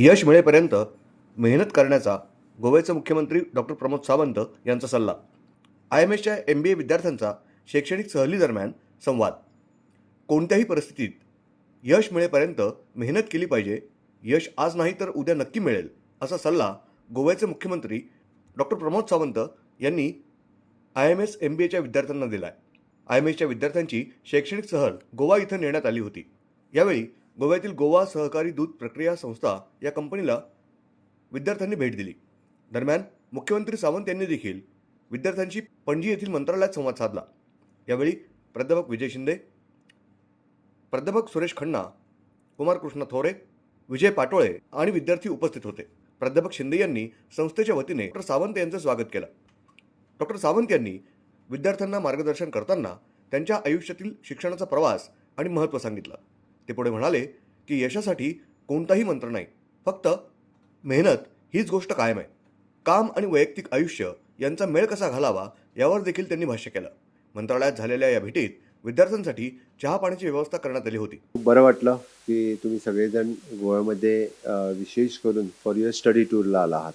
यश मिळेपर्यंत मेहनत करण्याचा गोव्याचे मुख्यमंत्री डॉक्टर प्रमोद सावंत यांचा सल्ला. आय एम एसच्या एम बी ए विद्यार्थ्यांचा शैक्षणिक सहलीदरम्यान संवाद. कोणत्याही परिस्थितीत यश मिळेपर्यंत मेहनत केली पाहिजे. यश आज नाही तर उद्या नक्की मिळेल असा सल्ला गोव्याचे मुख्यमंत्री डॉक्टर प्रमोद सावंत यांनी I M S M B एच्या विद्यार्थ्यांना दिला आहे आय एम एसच्या विद्यार्थ्यांची शैक्षणिक सहल गोवा इथं नेण्यात आली होती. यावेळी गोव्यातील गोवा सहकारी दूध प्रक्रिया संस्था या कंपनीला विद्यार्थ्यांनी भेट दिली. दरम्यान मुख्यमंत्री सावंत यांनी देखील विद्यार्थ्यांशी पणजी येथील मंत्रालयात संवाद साधला. यावेळी प्राध्यापक विजय शिंदे प्राध्यापक सुरेश खन्ना कुमार कृष्ण थोरे विजय पाटोळे आणि विद्यार्थी उपस्थित होते. प्राध्यापक शिंदे यांनी संस्थेच्या वतीने डॉक्टर सावंत यांचं स्वागत केलं. डॉक्टर सावंत यांनी विद्यार्थ्यांना मार्गदर्शन करताना त्यांच्या आयुष्यातील शिक्षणाचा प्रवास आणि महत्त्व सांगितलं. ते पुढे म्हणाले की यशासाठी कोणताही मंत्र नाही. फक्त मेहनत हीच गोष्ट कायम आहे. काम आणि वैयक्तिक आयुष्य यांचा मेळ कसा घालावा यावर देखील त्यांनी भाष्य केलं. मंत्रालयात झालेल्या या भेटीत विद्यार्थ्यांसाठी चहा पाण्याची व्यवस्था करण्यात आली होती. खूप बरं वाटलं की तुम्ही सगळेजण गोव्यामध्ये विशेष करून फॉर युअर स्टडी टूरला आला आहात.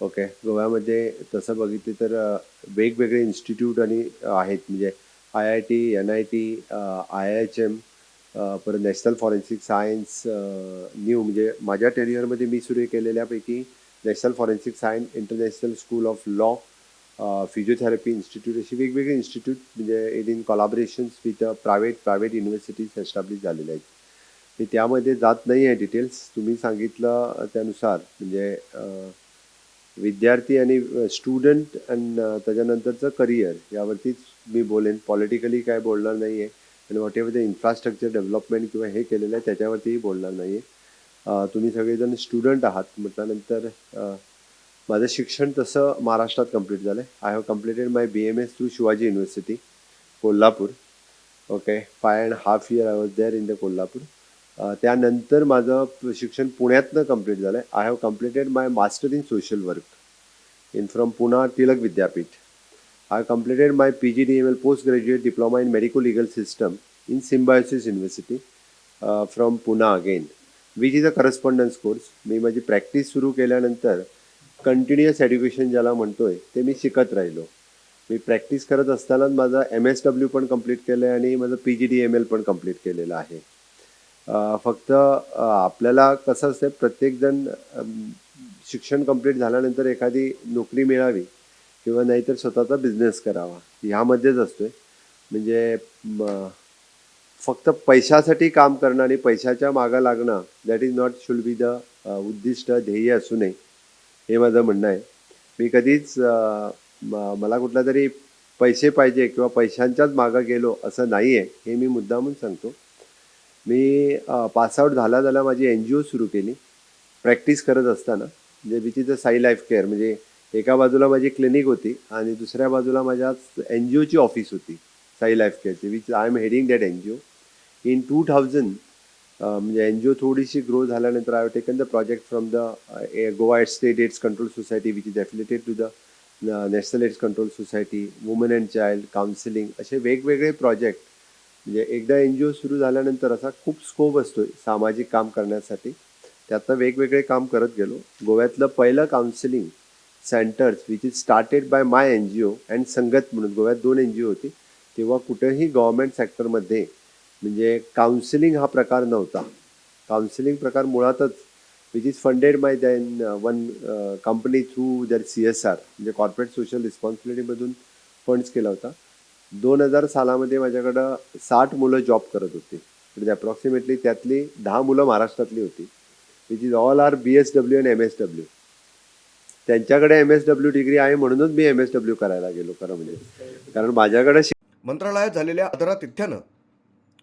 ओके? गोव्यामध्ये तसं बघितलं तर वेगवेगळे इन्स्टिट्यूट आणि आहेत. म्हणजे I I T N I T I H M परत नॅशनल फॉरेन्सिक सायन्स न्यू म्हणजे माझ्या टेरियरमध्ये मी सुरू केलेल्यापैकी national forensic science international school of law physiotherapy institute अशी वेगवेगळे इन्स्टिट्यूट म्हणजे in in collaborations with private private universities establish झालेल्या आहेत. मी त्यामध्ये जात नाही आहे डिटेल्स तुम्ही सांगितलं त्यानुसार म्हणजे विद्यार्थी आणि स्टुडंट आणि त्याच्यानंतरचं करिअर यावरतीच मी बोलेन. पॉलिटिकली काय बोलणार नाही आहे आणि व्हॉट एव्हर ते इन्फ्रास्ट्रक्चर डेव्हलपमेंट किंवा हे केलेलं आहे त्याच्यावरतीही बोलणार नाही आहे तुम्ही सगळेजण स्टुडंट आहात म्हटल्यानंतर माझं शिक्षण तसं महाराष्ट्रात कंप्लीट झालं आहे I have completed my B M S through Shivaji university Kolhapur okay five and half year I was there in the Kolhapur. त्यानंतर माझं शिक्षण पुण्यातनं कंप्लीट झालं आहे I have completed my master in social work in from Poona Tilak Vidyapeeth I completed my my P G D M L post graduate diploma in uh, from system in which university from correspondence again is a course मी माझी practice सुरू केल्यानंतर continuous education ज्याला म्हणतोय ते मी शिकत राहिलो. मी practice करत असतानाच माझा एम एस डब्ल्यू पण कंप्लीट केलं आहे आणि माझं P G D M L पण कंप्लीट केलेलं आहे. फक्त आपल्याला कसं असतं प्रत्येकजण शिक्षण कंप्लीट झाल्यानंतर एखादी नोकरी मिळावी किंवा नाहीतर स्वतःचा बिझनेस करावा. ह्यामध्येच असतो आहे म्हणजे फक्त पैशासाठी काम करणं आणि पैशाच्या मागं लागणं that is not should be the उद्दिष्ट ध्येय असू नये. हे माझं म्हणणं आहे. मी कधीच म- मला कुठला तरी पैसे पाहिजे किंवा पैशांच्याच मागं गेलो असं नाही आहे हे मी मुद्दामून सांगतो. मी पासआउट झाला झाला माझी एन जी ओ सुरू केली. प्रॅक्टिस करत असताना म्हणजे which is a Sai life care म्हणजे एका बाजूला माझी क्लिनिक होती आणि दुसऱ्या बाजूला माझ्या एन जी ओची ऑफिस होती Sai life केअरची which I M heading that N G O in two thousand म्हणजे एन जी ओ थोडीशी ग्रो झाल्यानंतर I taken the project from the Goa state AIDS control society which is affiliated to the national AIDS control society woman and child counselling असे वेगवेगळे project म्हणजे एकदा N G ओ सुरू झाल्यानंतर असा खूप स्कोप असतो सामाजिक काम करण्यासाठी. त्यातनं वेगवेगळे काम करत गेलो. गोव्यातलं पहिलं counselling centres which is started by my N G O and Sangath म्हणून. गोव्यात दोन एन जी ओ होती. तेव्हा कुठेही गव्हर्मेंट सेक्टरमध्ये म्हणजे काउन्सिलिंग हा प्रकार नव्हता. काउन्सिलिंग प्रकार मुळातच which is funded by then one company through दर सी एस आर म्हणजे कॉर्पोरेट सोशल रिस्पॉन्सिबिलिटीमधून फंड्स केला होता. दोन हजार सालामध्ये माझ्याकडं साठ मुलं जॉब करत होती. म्हणजे अप्रॉक्सिमेटली त्यातली दहा मुलं महाराष्ट्रातली होती. Which is all are B S W and M S W त्यांच्याकडे एम एस डब्ल्यू डिग्री आहे म्हणूनच मी एम एस डब्ल्यू करायला गेलो खरं म्हणजे. कारण माझ्याकडे मंत्रालयात झालेल्या आदरातिथ्यानं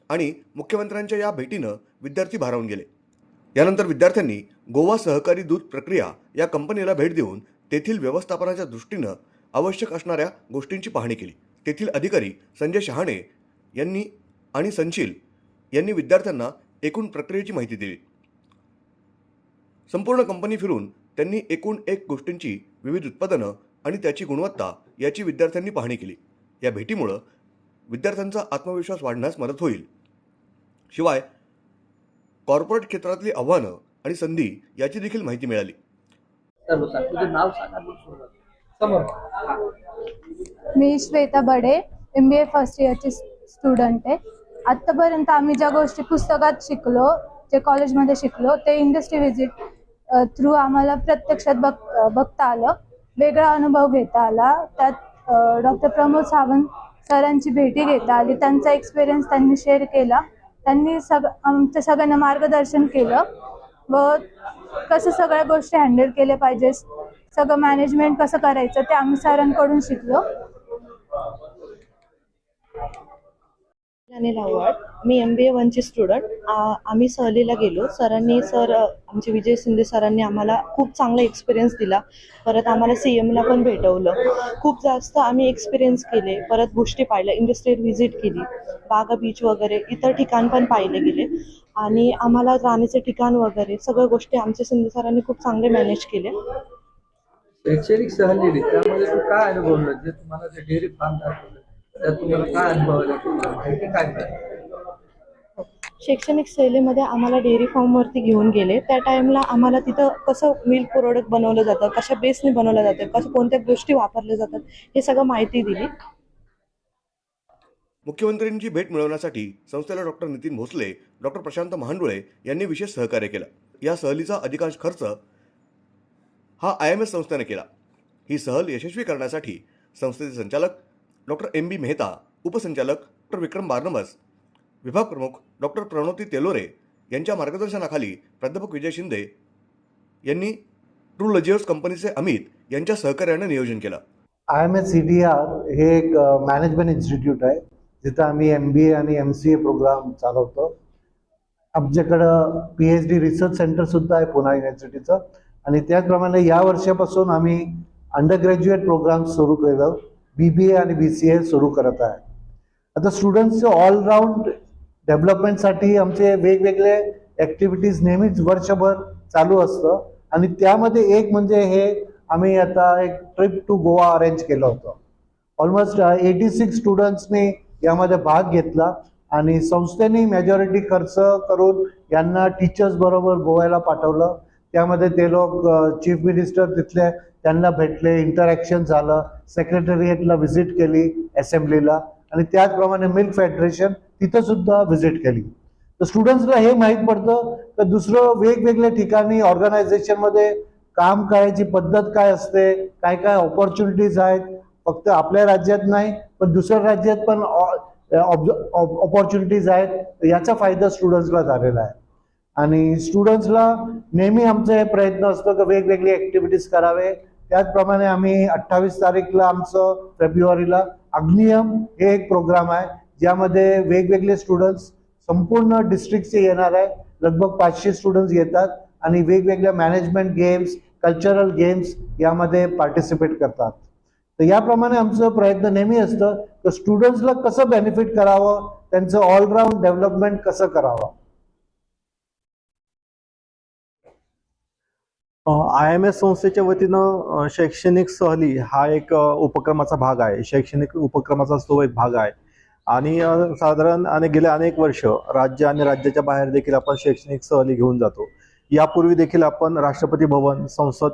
आणि मुख्यमंत्र्यांच्या या भेटीनं विद्यार्थी भारावून गेले. यानंतर विद्यार्थ्यांनी गोवा सहकारी दूध प्रक्रिया या कंपनीला भेट देऊन तेथील व्यवस्थापनाच्या दृष्टीनं आवश्यक असणाऱ्या गोष्टींची पाहणी केली. तेथील अधिकारी संजय शहाणे यांनी आणि संशील यांनी विद्यार्थ्यांना एकूण प्रक्रियेची माहिती दिली. संपूर्ण कंपनी फिरून त्यांनी एकूण एक गोष्टींची विविध उत्पादनं आणि त्याची गुणवत्ता याची विद्यार्थ्यांनी पाहणी केली. या भेटीमुळं विद्यार्थ्यांचा आत्मविश्वास वाढण्यास मदत होईल. शिवाय कॉर्पोरेट क्षेत्रातली आव्हानं आणि संधी याची देखील माहिती मिळाली. मी Shweta Bade M B A first इयरची student आहे. आत्तापर्यंत आम्ही ज्या गोष्टी पुस्तकात शिकलो जे कॉलेजमध्ये शिकलो ते इंडस्ट्री व्हिजिट थ्रू आम्हाला प्रत्यक्षात बघ बघता आलं. वेगळा अनुभव घेता आला. त्यात डॉक्टर प्रमोद सावंत सरांची भेटी घेता आली. त्यांचा एक्सपिरियन्स त्यांनी शेअर केला. त्यांनी सग आमच्या सगळ्यांना मार्गदर्शन केलं. व कसं सगळ्या गोष्टी हँडल केल्या पाहिजे सगळं मॅनेजमेंट कसं करायचं ते आम्ही सरांकडून शिकलो. अनिल आव्हाड मी एम बी ए वनची स्टुडंट आम्ही सहलीला गेलो. सरांनी सर आमचे विजय शिंदे सरांनी आम्हाला खूप चांगला एक्सपिरियन्स दिला. परत आम्हाला सी एमला पण भेटवलं. खूप जास्त आम्ही एक्सपिरियन्स केले. परत गोष्टी पाहिल्या. इंडस्ट्रियल व्हिजिट केली. बागा बीच वगैरे इतर ठिकाण पण पाहिले गेले. आणि आम्हाला राहण्याचे ठिकाण वगैरे सगळ्या गोष्टी आमच्या शिंदे सरांनी खूप चांगले मॅनेज केले. शैक्षणिक सहल त्यामध्ये काय अनुभवलं? जे तुम्हाला तुम्हाला काय माहिती काय मिळाली? शैक्षणिक सहलीमध्ये आम्हाला डेअरी फार्मवरती घेऊन गेले. त्या टाईमला आम्हाला तिथं कसं मिल्क प्रोडक्ट बनवलं जातं कशा बेसने बनवलं जातं कसं कोणत्या गोष्टी वापरल्या जातात हे सगळं माहिती दिली. मुख्यमंत्र्यांची भेट मिळवण्यासाठी संस्थेला डॉक्टर नितीन भोसले डॉक्टर प्रशांत महांडुळे यांनी विशेष सहकार्य केलं. या सहलीचा अधिकांश खर्च हा आय एम एस संस्थेने केला. ही सहल यशस्वी करण्यासाठी संस्थेचे संचालक डॉक्टर एम बी मेहता उपसंचालक डॉक्टर विक्रम बारनबस विभाग प्रमुख डॉक्टर प्रणोती तेलोरे यांच्या मार्गदर्शनाखाली प्राध्यापक विजय शिंदे यांनी ट्रू लजिओस कंपनीचे अमित यांच्या सहकार्याने नियोजन केलं. I M S C D R हे एक मॅनेजमेंट इन्स्टिट्यूट आहे. जिथं आम्ही एम बी ए आणि एम सी ए प्रोग्राम चालवतो. आमच्याकडं पी एच डी रिसर्च सेंटरसुद्धा आहे पुणे युनिव्हर्सिटीचं आणि त्याचप्रमाणे या वर्षापासून आम्ही अंडर ग्रॅज्युएट प्रोग्राम सुरू केलं. बी बी ए आणि बी सी ए सुरू करत आहे. आता स्टुडंट्सचे ऑलराऊंड डेव्हलपमेंटसाठी आमचे वेगवेगळे ॲक्टिव्हिटीज नेहमीच वर्षभर चालू असतं. आणि त्यामध्ये एक म्हणजे हे आम्ही आता एक ट्रिप टू गोवा अरेंज केलं होतं. ऑलमोस्ट एटी सिक्स स्टुडंट्सनी यामध्ये भाग घेतला आणि संस्थेने मेजॉरिटी खर्च करून यांना टीचर्स बरोबर गोव्याला पाठवलं. त्यामध्ये ते लोक चीफ मिनिस्टर तिथले त्यांना भेटले इंटरॅक्शन झालं. सेक्रेटरिएटला व्हिजिट केली असेंब्लीला आणि त्याचप्रमाणे मिल्क फेडरेशन तिथं सुद्धा व्हिजिट केली. तर स्टुडंट्सला हे माहीत पडतं तर दुसरं वेगवेगळ्या ठिकाणी ऑर्गनायझेशनमध्ये काम करायची पद्धत काय असते काय काय ऑपॉर्च्युनिटीज आहेत? फक्त आपल्या राज्यात नाही पण दुसऱ्या राज्यात पण ऑपॉर्च्युनिटीज आहेत. याचा फायदा स्टुडंट्सला झालेला आहे. आणि स्टुडंट्सला नेहमी आमचा हे प्रयत्न असतो की वेगवेगळे ॲक्टिव्हिटीज करावे. त्याचप्रमाणे आम्ही अठ्ठावीस तारीखला आमचं फेब्रुवारीला अग्नियम हे एक प्रोग्राम आहे ज्यामध्ये वेगवेगळे स्टुडंट्स संपूर्ण डिस्ट्रिक्टचे येणार आहे. लगभग पाचशे स्टुडंट्स येतात आणि वेगवेगळ्या मॅनेजमेंट गेम्स कल्चरल गेम्स यामध्ये पार्टिसिपेट करतात. तर याप्रमाणे आमचं प्रयत्न नेहमी असतं की स्टुडंट्सला कसं बेनिफिट करावं त्यांचं ऑलराऊंड डेव्हलपमेंट कसं करावं. आय एम एस संस्थेच्या वतीनं शैक्षणिक सहली हा एक उपक्रमाचा भाग आहे. शैक्षणिक उपक्रमाचा तो एक भाग आहे. आणि साधारण आणि गेले अनेक वर्ष राज्य आणि राज्याच्या बाहेर देखील आपण शैक्षणिक सहली घेऊन जातो. यापूर्वी देखील आपण राष्ट्रपती भवन संसद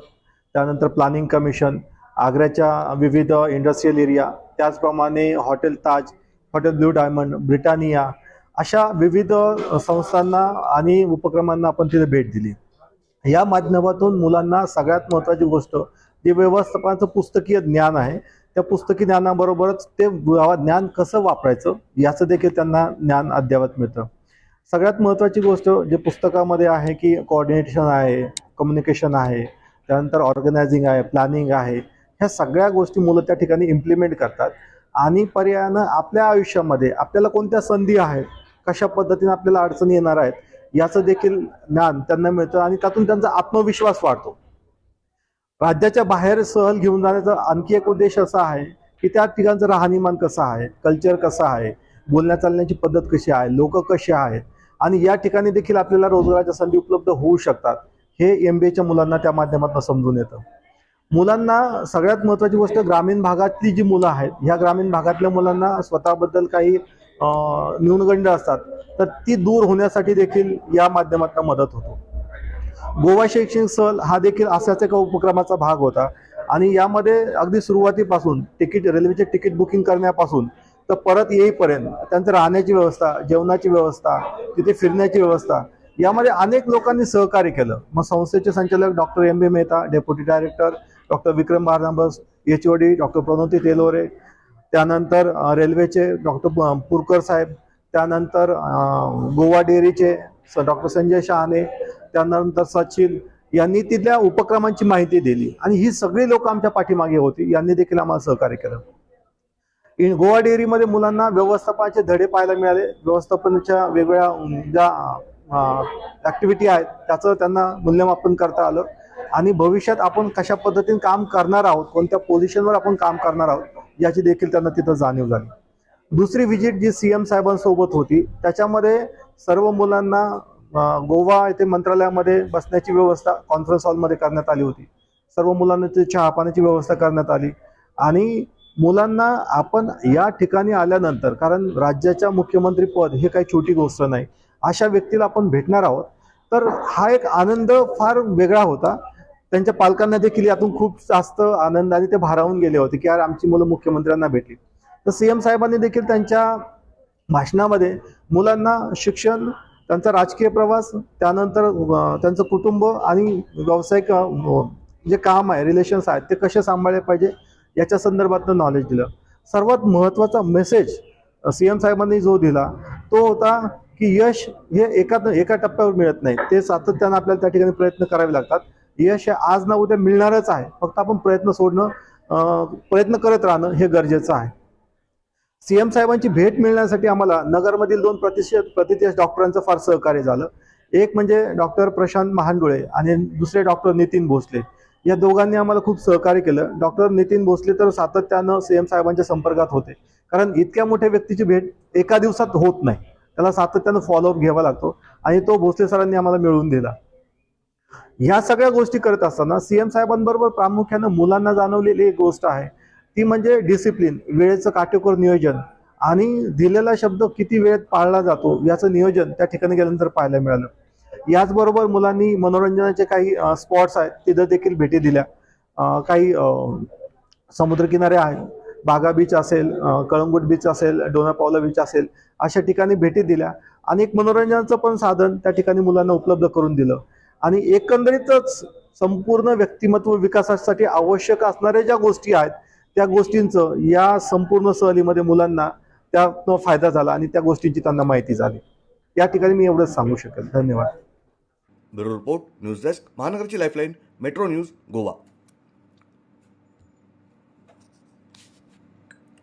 त्यानंतर प्लॅनिंग कमिशन आग्र्याच्या विविध इंडस्ट्रियल एरिया त्याचप्रमाणे hotel Taj hotel blue diamond Britannia अशा विविध संस्थांना आणि उपक्रमांना आपण तिथे भेट दिली. या माध्यमातून मुलांना सगळ्यात महत्त्वाची गोष्ट जे व्यवस्थापनाचं पुस्तकीय ज्ञान आहे त्या पुस्तकी ज्ञानाबरोबरच ते ज्ञान कसं वापरायचं याचं देखील त्यांना ज्ञान अद्ययावत मिळतं. सगळ्यात महत्त्वाची गोष्ट जे पुस्तकामध्ये आहे की कोऑर्डिनेशन आहे कम्युनिकेशन आहे त्यानंतर ऑर्गनायझिंग आहे प्लॅनिंग आहे ह्या सगळ्या गोष्टी मुलं त्या ठिकाणी इम्प्लिमेंट करतात. आणि पर्यायानं आपल्या आयुष्यामध्ये आपल्याला कोणत्या संधी आहेत कशा पद्धतीने आपल्याला अडचणी येणार आहेत याचं देखील ज्ञान त्यांना मिळतं आणि त्यातून त्यांचा आत्मविश्वास वाढतो. राज्याच्या बाहेर सहल घेऊन जाण्याचा आणखी एक उद्देश असा आहे की त्या ठिकाणचं राहणीमान कसं आहे कल्चर कसं आहे बोलण्या चालण्याची पद्धत कशी आहे लोक कसे आहेत आणि या ठिकाणी देखील आपल्याला रोजगाराच्या संधी उपलब्ध होऊ शकतात हे एम बी एच्या मुलांना त्या माध्यमातून समजून येतं. मुलांना सगळ्यात महत्त्वाची गोष्ट ग्रामीण भागातली जी मुलं आहेत ह्या ग्रामीण भागातल्या मुलांना स्वतःबद्दल काही न्यूनगंड असतात तर ती दूर होण्यासाठी देखील या माध्यमातून मदत होतो. गोवा शैक्षणिक सहल हा देखील असाच एका उपक्रमाचा भाग होता. आणि यामध्ये अगदी सुरुवातीपासून तिकीट रेल्वेचे तिकीट बुकिंग करण्यापासून तर परत येईपर्यंत त्यांचं राहण्याची व्यवस्था जेवणाची व्यवस्था तिथे फिरण्याची व्यवस्था यामध्ये अनेक लोकांनी सहकार्य केलं. मग संस्थेचे संचालक doctor M B Mehta deputy director doctor Vikram Barnabas H O D doctor Pranoti Telore त्यानंतर रेल्वेचे डॉक्टर पुरकर साहेब त्यानंतर गोवा डेअरीचे डॉक्टर संजय शहाणे त्यानंतर सचिन यांनी तिथल्या उपक्रमांची माहिती दिली. आणि ही सगळी लोक आमच्या पाठीमागे होती. यांनी देखील आम्हाला सहकार्य केलं. इन गोवा डेअरीमध्ये मुलांना व्यवस्थापनाचे धडे पाहायला मिळाले. व्यवस्थापनाच्या वेगवेगळ्या ज्या ऍक्टिव्हिटी आहेत त्याचं त्यांना मूल्यमापन करता आलं. आणि भविष्यात आपण कशा पद्धतीने काम करणार आहोत कोणत्या पोझिशनवर आपण काम करणार आहोत याची देखील त्यांना तिथं जाणीव झाली. दुसरी व्हिजिट जी सी एम साहेबांसोबत होती त्याच्यामध्ये सर्व मुलांना गोवा येथे मंत्रालयामध्ये बसण्याची व्यवस्था कॉन्फरन्स हॉलमध्ये करण्यात आली होती. सर्व मुलांना ते चहा पाण्याची व्यवस्था करण्यात आली. आणि मुलांना आपण या ठिकाणी आल्यानंतर कारण राज्याच्या मुख्यमंत्री पद हे काही छोटी गोष्ट नाही अशा व्यक्तीला आपण भेटणार आहोत. तर हा एक आनंद फार वेगळा होता. त्यांच्या पालकांना देखील यातून खूप जास्त आनंद आणि ते भारावून गेले होते की यार आमची मुलं मुख्यमंत्र्यांना भेटली. तर सी एम साहेबांनी देखील त्यांच्या भाषणामध्ये मुलांना शिक्षण त्यांचा राजकीय प्रवास त्यानंतर त्यांचं कुटुंब आणि व्यावसायिक जे काम आहे रिलेशन्स आहेत ते कसे सांभाळले पाहिजे याच्या संदर्भात नॉलेज दिलं. सर्वात महत्त्वाचा मेसेज सी एम साहेबांनी जो दिला तो होता की यश हे एका एका टप्प्यावर मिळत नाही. ते सातत्यानं आपल्याला त्या ठिकाणी प्रयत्न करावे लागतात. यश हे आज ना उद्या मिळणारच आहे. फक्त आपण प्रयत्न सोडणं प्रयत्न करत राहणं हे गरजेचं आहे. सीएम साहेबांची भेट मिळण्यासाठी आम्हाला नगरमधील दोन प्रतिष्ठित प्रतिष्ठित डॉक्टरांचं फार सहकार्य झालं. एक म्हणजे डॉक्टर प्रशांत महांडुळे आणि दुसरे डॉक्टर नितीन भोसले. या दोघांनी आम्हाला खूप सहकार्य केलं. डॉक्टर नितीन भोसले तर सातत्यानं सीएम साहेबांच्या संपर्कात होते. कारण इतक्या मोठ्या व्यक्तीची भेट एका दिवसात होत नाही. त्याला सातत्यानं फॉलोअप घ्यावा लागतो आणि तो भोसले सरांनी आम्हाला मिळवून दिला. ह्या सगळ्या गोष्टी करत असताना सीएम साहेबांबरोबर प्रामुख्यानं मुलांना जाणवलेली एक गोष्ट आहे. ती म्हणजे डिसिप्लिन वेळेचं काटेकोर नियोजन आणि दिलेला शब्द किती वेळेत पाळला जातो याचं नियोजन त्या ठिकाणी गेल्यानंतर पाहायला मिळालं. याचबरोबर मुलांनी मनोरंजनाचे काही स्पॉट्स आहेत तिथं देखील भेटी दिल्या. काही समुद्रकिनारे आहेत. बागा बीच असेल कळंगूट बीच असेल डोनापावला बीच असेल अशा ठिकाणी भेटी दिल्या. आणि एक मनोरंजनाचं पण साधन त्या ठिकाणी मुलांना उपलब्ध करून दिलं. आणि एकंदरीतच संपूर्ण व्यक्तिमत्व विकासासाठी आवश्यक असणाऱ्या ज्या गोष्टी आहेत त्या गोष्टींचं या संपूर्ण सहलीमध्ये मुलांना त्यातनं फायदा झाला आणि त्या गोष्टींची त्यांना माहिती झाली. या ठिकाणी मी एवढंच सांगू शकेल. धन्यवाद. ब्युरो रिपोर्ट न्यूज डेस्क महानगरची लाईफलाईन मेट्रो न्यूज गोवा.